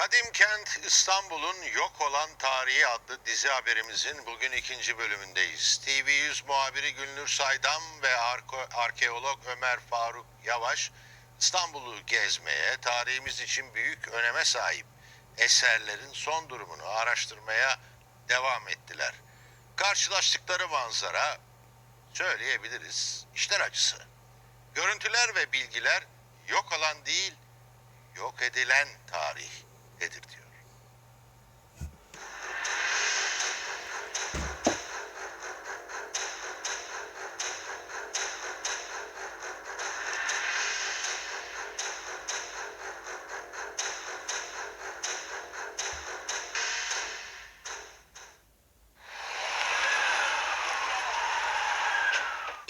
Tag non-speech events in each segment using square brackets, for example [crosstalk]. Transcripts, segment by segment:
Kadim Kent İstanbul'un Yok Olan Tarihi adlı dizi haberimizin bugün ikinci bölümündeyiz. TV100 muhabiri Gülnur Saydam ve arkeolog Ömer Faruk Yavaş İstanbul'u gezmeye, tarihimiz için büyük öneme sahip eserlerin son durumunu araştırmaya devam ettiler. Karşılaştıkları manzara söyleyebiliriz işler acısı. Görüntüler ve bilgiler yok olan değil, yok edilen tarih'edir diyor.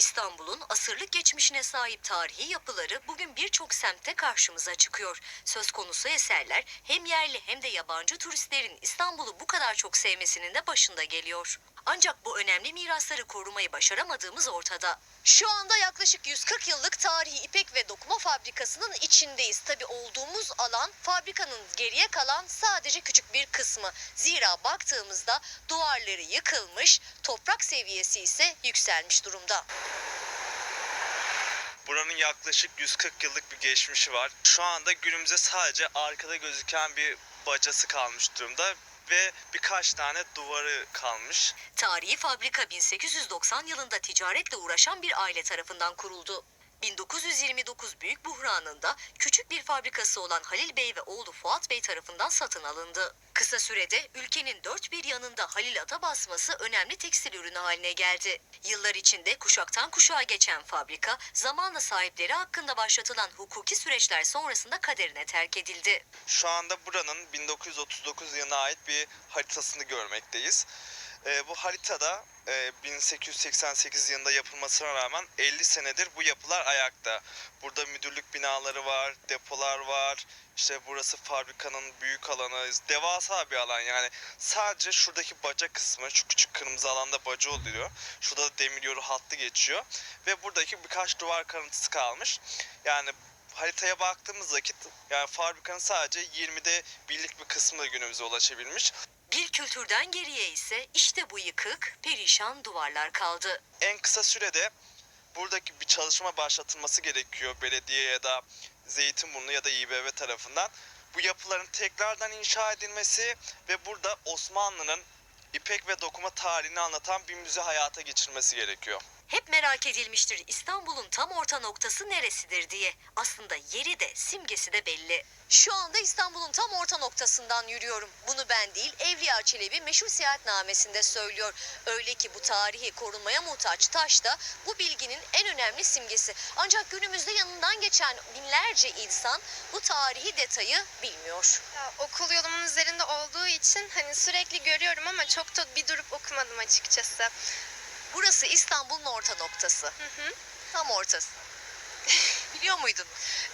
İstanbul'un asırlık geçmişine sahip tarihi yapıları bugün birçok semtte karşımıza çıkıyor. Söz konusu eserler hem yerli hem de yabancı turistlerin İstanbul'u bu kadar çok sevmesinin de başında geliyor. Ancak bu önemli mirasları korumayı başaramadığımız ortada. Şu anda yaklaşık 140 yıllık tarihi ipek ve dokuma fabrikasının içindeyiz. Tabi olduğumuz alan fabrikanın geriye kalan sadece küçük bir kısmı. Zira baktığımızda duvarları yıkılmış, toprak seviyesi ise yükselmiş durumda. Buranın yaklaşık 140 yıllık bir geçmişi var. Şu anda günümüzde sadece arkada gözüken bir bacası kalmış durumda ve birkaç tane duvarı kalmış. Tarihi fabrika 1890 yılında ticaretle uğraşan bir aile tarafından kuruldu. 1929 büyük buhranında küçük bir fabrikası olan Halil Bey ve oğlu Fuat Bey tarafından satın alındı. Kısa sürede ülkenin dört bir yanında Halil ata basması önemli tekstil ürünü haline geldi. Yıllar içinde kuşaktan kuşağa geçen fabrika zamanla sahipleri hakkında başlatılan hukuki süreçler sonrasında kaderine terk edildi. Şu anda buranın 1939 yılına ait bir haritasını görmekteyiz. Ee, bu haritada e, 1888 yılında yapılmasına rağmen 50 senedir bu yapılar ayakta. Burada müdürlük binaları var, depolar var. İşte burası fabrikanın büyük alanı, devasa bir alan yani. Sadece şuradaki baca kısmı, şu küçük kırmızı alanda baca oluyor. Şurada da demir yolu hattı geçiyor. Ve buradaki birkaç duvar kalıntısı kalmış. Yani haritaya baktığımız vakit yani fabrikanın sadece 20'de birlik bir kısmı da günümüze ulaşabilmiş. Bir kültürden geriye ise işte bu yıkık, perişan duvarlar kaldı. En kısa sürede buradaki bir çalışma başlatılması gerekiyor belediye ya da Zeytinburnu ya da İBB tarafından. Bu yapıların tekrardan inşa edilmesi ve burada Osmanlı'nın İpek ve dokuma tarihini anlatan bir müze hayata geçirmesi gerekiyor. Hep merak edilmiştir İstanbul'un tam orta noktası neresidir diye. Aslında yeri de simgesi de belli. Şu anda İstanbul'un tam orta noktasından yürüyorum. Bunu ben değil Evliya Çelebi meşhur seyahatnamesinde söylüyor. Öyle ki bu tarihi korunmaya muhtaç taş da bu bilginin en önemli simgesi. Ancak günümüzde yanından geçen binlerce insan bu tarihi detayı bilmiyor. Ya, okul yolumun üzerinde olduğu için hani sürekli görüyorum ama çok da bir durup okumadım açıkçası. Burası İstanbul'un orta noktası. Hı hı. Tam ortası. [laughs] Biliyor muydun?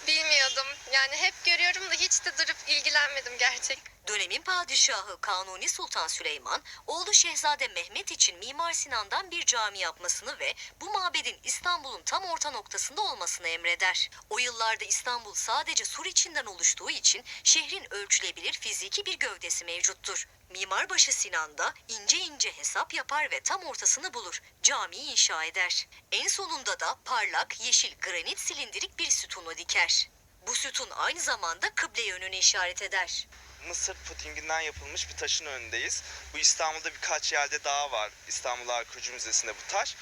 Bilmiyordum. Yani hep görüyorum da hiç de durup ilgilenmedim gerçek. Dönemin padişahı Kanuni Sultan Süleyman, oğlu Şehzade Mehmet için Mimar Sinan'dan bir cami yapmasını ve bu mabedin İstanbul'un tam orta noktasında olmasını emreder. O yıllarda İstanbul sadece sur içinden oluştuğu için şehrin ölçülebilir fiziki bir gövdesi mevcuttur. Mimarbaşı Sinan da ince ince hesap yapar ve tam ortasını bulur. Camiyi inşa eder. En sonunda da parlak yeşil granit silindirik bir sütunu diker. Bu sütun aynı zamanda kıble yönünü işaret eder. Mısır pudinginden yapılmış bir taşın önündeyiz. Bu İstanbul'da birkaç yerde daha var. İstanbul Arkeoloji Müzesi'nde bu taş.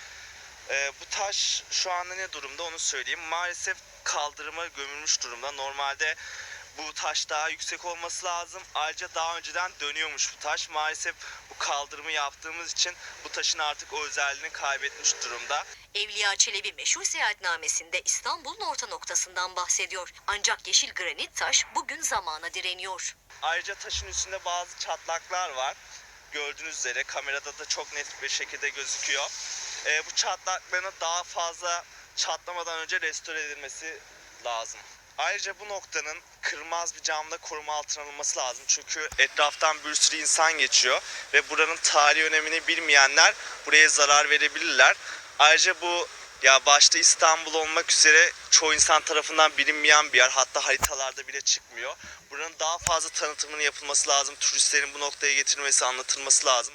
Ee, bu taş şu anda ne durumda onu söyleyeyim. Maalesef kaldırıma gömülmüş durumda. Normalde bu taş daha yüksek olması lazım. Ayrıca daha önceden dönüyormuş bu taş. Maalesef bu kaldırımı yaptığımız için bu taşın artık o özelliğini kaybetmiş durumda. Evliya Çelebi meşhur seyahatnamesinde İstanbul'un orta noktasından bahsediyor. Ancak yeşil granit taş bugün zamana direniyor. Ayrıca taşın üstünde bazı çatlaklar var. Gördüğünüz üzere kamerada da çok net bir şekilde gözüküyor. Ee, bu çatlakların daha fazla çatlamadan önce restore edilmesi lazım. Ayrıca bu noktanın kırmaz bir camla koruma altına alınması lazım. Çünkü etraftan bir sürü insan geçiyor ve buranın tarihi önemini bilmeyenler buraya zarar verebilirler. Ayrıca bu Ya başta İstanbul olmak üzere çoğu insan tarafından bilinmeyen bir yer. Hatta haritalarda bile çıkmıyor. Buranın daha fazla tanıtımının yapılması lazım. Turistlerin bu noktaya getirilmesi, anlatılması lazım.